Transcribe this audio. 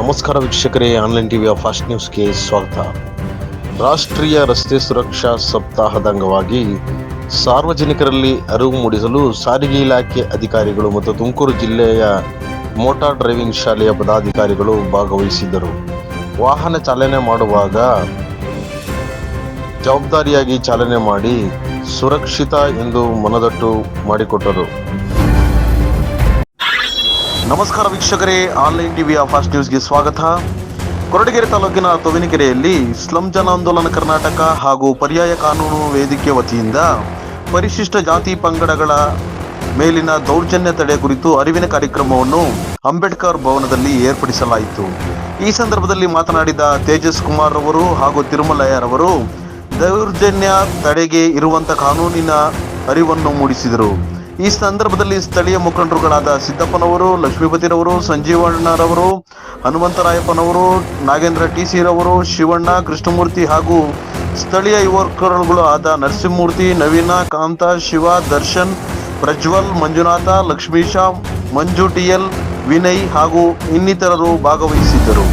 ನಮಸ್ಕಾರ ವೀಕ್ಷಕರೇ, ಆನ್ಲೈನ್ ಟಿವಿಯ ಫಾಸ್ಟ್ ನ್ಯೂಸ್ಗೆ ಸ್ವಾಗತ. ರಾಷ್ಟ್ರೀಯ ರಸ್ತೆ ಸುರಕ್ಷಾ ಸಪ್ತಾಹದ ಅಂಗವಾಗಿ ಸಾರ್ವಜನಿಕರಲ್ಲಿ ಅರಿವು ಮೂಡಿಸಲು ಸಾರಿಗೆ ಇಲಾಖೆ ಅಧಿಕಾರಿಗಳು ಮತ್ತು ತುಮಕೂರು ಜಿಲ್ಲೆಯ ಮೋಟಾರ್ ಡ್ರೈವಿಂಗ್ ಶಾಲೆಯ ಪದಾಧಿಕಾರಿಗಳು ಭಾಗವಹಿಸಿದ್ದರು. ವಾಹನ ಚಾಲನೆ ಮಾಡುವಾಗ ಜವಾಬ್ದಾರಿಯಾಗಿ ಚಾಲನೆ ಮಾಡಿ ಸುರಕ್ಷಿತ ಎಂದು ಮನದಟ್ಟು ಮಾಡಿಕೊಟ್ಟರು. ನಮಸ್ಕಾರ ವೀಕ್ಷಕರೇ, ಆನ್ಲೈನ್ ಟಿವಿಯ ಫಾಸ್ಟ್ ನ್ಯೂಸ್ಗೆ ಸ್ವಾಗತ. ಕೊರಟಗೆರೆ ತಾಲೂಕಿನ ತೊವಿನಕೆರೆಯಲ್ಲಿ ಸ್ಲಂ ಜನ ಆಂದೋಲನ ಕರ್ನಾಟಕ ಹಾಗೂ ಪರ್ಯಾಯ ಕಾನೂನು ವೇದಿಕೆ ವತಿಯಿಂದ ಪರಿಶಿಷ್ಟ ಜಾತಿ ಪಂಗಡಗಳ ಮೇಲಿನ ದೌರ್ಜನ್ಯ ತಡೆ ಕುರಿತು ಅರಿವಿನ ಕಾರ್ಯಕ್ರಮವನ್ನು ಅಂಬೇಡ್ಕರ್ ಭವನದಲ್ಲಿ ಏರ್ಪಡಿಸಲಾಯಿತು. ಈ ಸಂದರ್ಭದಲ್ಲಿ ಮಾತನಾಡಿದ ತೇಜಸ್ ಕುಮಾರ್ ಅವರು ಹಾಗೂ ತಿರುಮಲಯ್ಯರವರು ದೌರ್ಜನ್ಯ ತಡೆಗೆ ಇರುವಂತ ಕಾನೂನಿನ ಅರಿವನ್ನು ಮೂಡಿಸಿದರು. ಈ ಸಂದರ್ಭದಲ್ಲಿ ಸ್ಥಳೀಯ ಮುಖಂಡರುಗಳಾದ ಸಿದ್ದಪ್ಪನವರು, ಲಕ್ಷ್ಮೀಪತಿರವರು ಸಂಜೀವಣ್ಣರವರು ಹನುಮಂತರಾಯಪ್ಪನವರು, ನಾಗೇಂದ್ರ ಟಿ ಸಿರವರು ಶಿವಣ್ಣ, ಕೃಷ್ಣಮೂರ್ತಿ ಹಾಗೂ ಸ್ಥಳೀಯ ಯುವಕರುಗಳು ಆದ ನರಸಿಂಹಮೂರ್ತಿ, ನವೀನ, ಕಾಂತ, ಶಿವ, ದರ್ಶನ್, ಪ್ರಜ್ವಲ್, ಮಂಜುನಾಥ, ಲಕ್ಷ್ಮೀಶ, ಮಂಜು ಟಿಎಲ್ ವಿನಯ್ ಹಾಗೂ ಇನ್ನಿತರರು ಭಾಗವಹಿಸಿದ್ದರು.